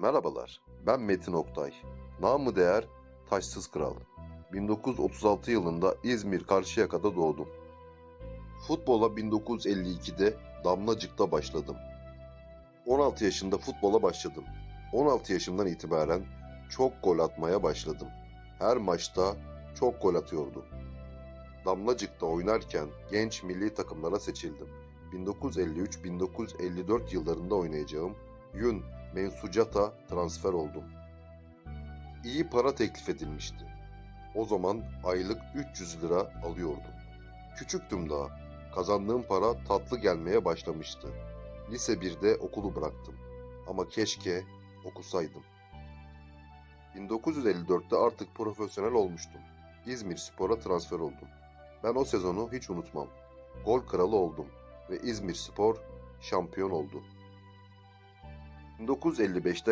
Merhabalar, ben Metin Oktay. Namı değer Taşsız Kral. 1936 yılında İzmir Karşıyaka'da doğdum. Futbola 1952'de Damlacık'ta başladım. 16 yaşında futbola başladım. 16 yaşımdan itibaren çok gol atmaya başladım. Her maçta çok gol atıyordum. Damlacık'ta oynarken genç milli takımlara seçildim. 1953-1954 yıllarında oynayacağım Yun Mensucat'a transfer oldum. İyi para teklif edilmişti. O zaman aylık 300 lira alıyordum. Küçüktüm daha. Kazandığım para tatlı gelmeye başlamıştı. Lise 1'de okulu bıraktım. Ama keşke okusaydım. 1954'te artık profesyonel olmuştum. İzmir Spor'a transfer oldum. Ben o sezonu hiç unutmam. Gol kralı oldum ve İzmir Spor şampiyon oldu. 1955'te